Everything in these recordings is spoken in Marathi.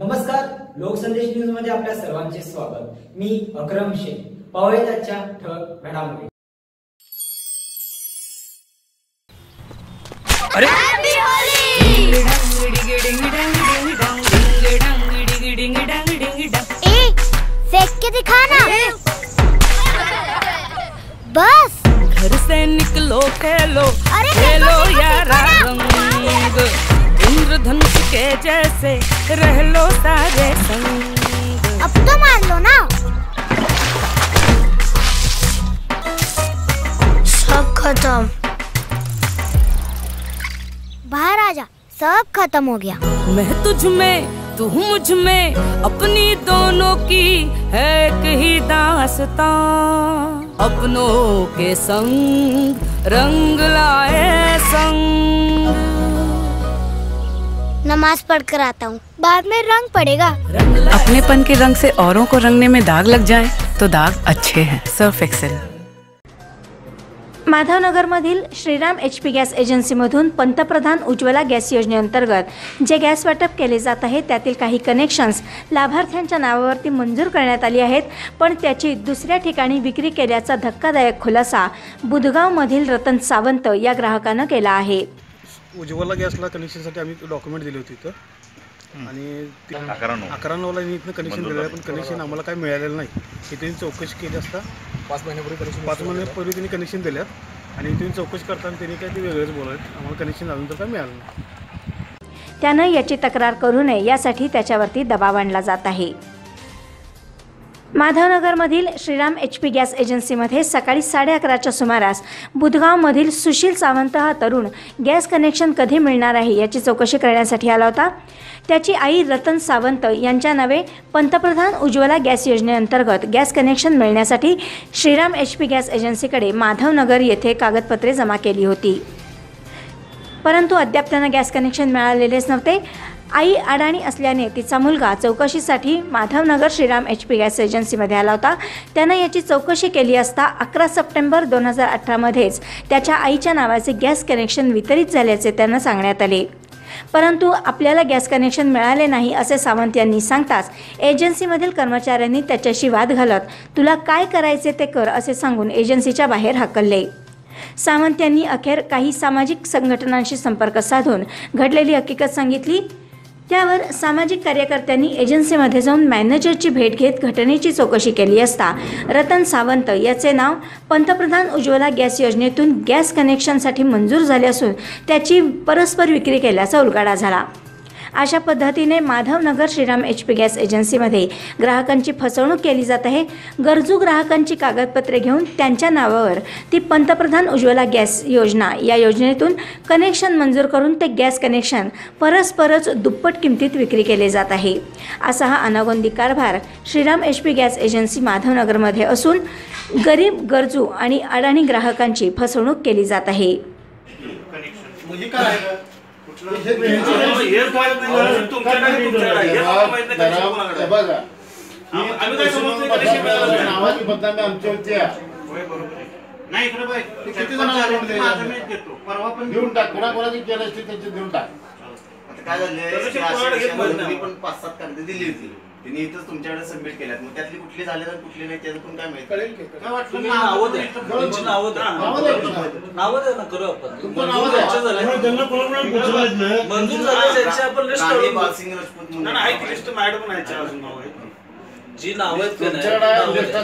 नमस्कार लोकसंदेश न्यूज़ मध्ये आपल्या सर्वांचे स्वागत. मी अक्रम शेख पाहूयात आजच्या ठळक घडामोडी. ए फेंक के दिखाना बस। घर से निकलो खेलो अरे खेलो यारा रंग। इंद्रधनुष के जैसे रह लो सारे संग। अब तो मार लो ना। सब खत्म। बाहर आ जा सब खत्म हो गया। मैं तुझ में तू मुझमें अपनी दोनों की है एक ही दास्तां। अपनों के संग रंग लाए संग। नमाज पढ़ कर आता हूँ। बाद में रंग पड़ेगा। अपनेपन के रंग से औरों को रंगने में दाग लग जाए तो दाग अच्छे हैं सर्फ एक्सेल माधवनगरमधील श्रीराम एच पी गॅस एजन्सीमधून पंतप्रधान उज्ज्वला गॅस योजनेअंतर्गत जे गॅस वाटप केले जात आहे त्यातील काही कनेक्शन्स लाभार्थ्यांच्या नावावरती मंजूर करण्यात आली आहेत पण त्याची दुसऱ्या ठिकाणी विक्री केल्याचा धक्कादायक खुलासा बुधगावमधील रतन सावंत या ग्राहकानं केला आहे. उज्ज्वला गॅसला कनेक्शनसाठी आम्ही डॉक्युमेंट दिले होते इथं. आणि ते अकरा नऊला मी इथनं कनेक्शन दिलेलं आहे पण कनेक्शन आम्हाला काय मिळालेलं नाही. इथे चौकशी केली असता. पाच महिन्यापूर्वी कनेक्शन पाच महिन्यापूर्वी त्यांनी कनेक्शन दिल्यात आणि इथे चौकशी करताना त्यांनी काय ते वेगळंच बोलत आम्हाला कनेक्शन अजून तर काय मिळालं नाही. त्यानं याची तक्रार करू नये यासाठी त्याच्यावरती दबाव आणला जात आहे. माधवनगरमधील श्रीराम एच पी गॅस एजन्सीमध्ये सकाळी साडे अकराच्या सुमारास बुधगावमधील सुशील सावंत हा तरुण गॅस कनेक्शन कधी मिळणार आहे याची चौकशी करण्यासाठी आला होता. त्याची आई रतन सावंत यांच्या नावे पंतप्रधान उज्ज्वला गॅस योजनेअंतर्गत गॅस कनेक्शन मिळण्यासाठी श्रीराम एच पी गॅस एजन्सीकडे माधवनगर येथे कागदपत्रे जमा केली होती. परंतु अद्याप त्यांना गॅस कनेक्शन मिळालेलेच नव्हते. आई अडाणी असल्याने तिचा मुलगा चौकशीसाठी Madhavnagar Shriram H P gas एजन्सीमध्ये आला होता. त्यानं याची चौकशी केली असता अकरा सप्टेंबर दोन हजार अठरामध्येच त्याच्या आईच्या नावाचे गॅस कनेक्शन वितरित झाल्याचे त्यांना सांगण्यात आले. परंतु आपल्याला गॅस कनेक्शन मिळाले नाही असे सावंत यांनी सांगताच एजन्सीमधील कर्मचाऱ्यांनी त्याच्याशी वाद घालत तुला काय करायचे ते कर असे सांगून एजन्सीच्या बाहेर हाकलले. सावंत यांनी अखेर काही सामाजिक संघटनांशी संपर्क साधून घडलेली हकीकत सांगितली. त्यावर सामाजिक कार्यकर्त्यांनी एजन्सीमध्ये जाऊन मॅनेजरची भेट घेत घटनेची चौकशी केली असता रतन सावंत याचे नाव पंतप्रधान उज्ज्वला गॅस योजनेतून गॅस कनेक्शनसाठी मंजूर झाले असून त्याची परस्पर विक्री केल्याचा उलगाडा झाला. अशा पद्धतीने Madhavnagar Shriram H P gas एजन्सीमध्ये ग्राहकांची फसवणूक केली जात आहे. गरजू ग्राहकांची कागदपत्रे घेऊन त्यांच्या नावावर ती पंतप्रधान उज्ज्वला गॅस योजना या योजनेतून कनेक्शन मंजूर करून ते गॅस कनेक्शन परस्परच दुप्पट किमतीत विक्री केले जात आहे. असा हा अनागोंदी कारभार Shriram H P gas agency माधवनगरमध्ये असून गरीब गरजू आणि अडाणी ग्राहकांची फसवणूक केली जात आहे? म्हणजे नावाची बदनामी आमची होती नाही इकडे बाई. किती जणांना लोन आले, माझं मीच देतो. परवा पण देऊन टाक. कोणा कोणाची केलं असते त्यांची देऊन टाक. आता काय झालंय? अशा विषयामध्ये नाही. मी पण पाच सात कागद दिली होती. त्यांनी इथंच तुमच्याकडे सबमिट केल्यात. मग त्यातली कुठली झाले आणि कुठली नाही त्याचं पण काय माहिती. काय वाटलं तुम्ही नाव नावं द्या. इथं- तुमची नावं द्या. नावं द्या. की. नावं द्या ना करू आपण. तुमचं मंजूर नावं द्या. ज्यांच्या झाल्या- मंजूर झाले त्यांची आपण लिस्ट बालसिंग राजपूत म्हणून जी नावं आहेत का नाही, तुमच्याकडे नावं लिस्ट द्या.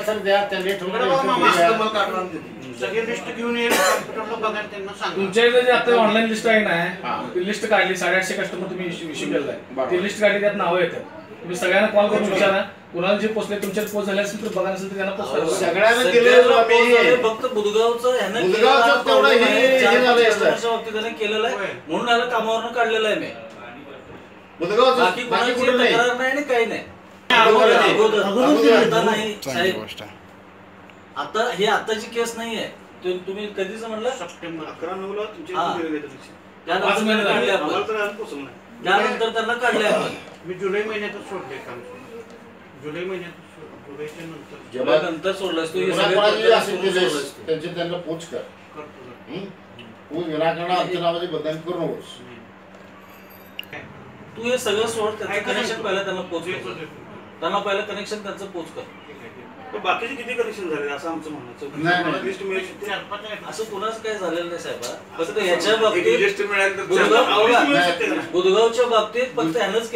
देतो. सगळे लिस्ट घेऊन येईल कॉम्प्युटरला त्यांना सांगा तुमच्या इथे जे आता ऑनलाईन लिस्ट आहे हा. ना ती लिस्ट काढली साडेआठशे कस्टमर तुम्ही इश्यू केलाय बरोबर. ती लिस्ट काढली त्यात नावं येतात तुम्ही सगळ्यांना कॉल करून विचारा कुणाला जे पोचले तुमच्यात पोच झाले असेल तर बघा नसेल तर त्यांना पोच करा सगळ्यांना सगळ्याला दिलेलं फक्त बुधगावचं ह्यानं बुधगावचं केलेला तेवढं problem हे- आहे. हे चार झालं पाच याचं. कस्टमरच्या बाबतीत त्यानं केलेलं आहे म्हणून याला कामावरनं काढलेलं आहे मी बुधगावचं बाकी बाकी कोणाची कुठं नाही तक्रार नाही आणि काही नाही अगोदर अगोदर नाही. अगोदर अगोदर आता नाही साहेब. आता ही आताची केस नाही आहे तु- तुम्ही कधीच म्हणलं सप्टेंबर अकरा तुमच्या हा. इथून आहे लिस्ट. त्यानंतर महिने त्यांना काढले झाले. आम्हाला आपण तर अजून पोचवलं नाही. त्यानंतर त्यांना काढले आपण मी जुलै महिन्यातच सोडले काम जुलै महिन्यात जुलैच्या नंतर जेव्हा नंतर सोडलास तू हे सगळे प्रकरण सोडलास तू. त्यांची त्यांना पोच कर करतो जरा. हं? तू विनाकारण आमच्या नावाची बदनामी करू नकोस तू हे सगळं सोड त्याचं कनेक्शन पहिलं त्यांना पोच कर. त्यांना पहिलं कनेक्शन त्यांचं पोच कर बाकीचे किती कनेक्शन झाले असं आमचं म्हणणं नाही, नाही. लिस्ट मिळू शकते असं कुणाच काही झालेलं नाही साहेब फक्त ह्याच्या बाबतीत लिस्ट मिळाली तर बुधगाव-? बुधगावच्या बाबतीत फक्त ह्यानंच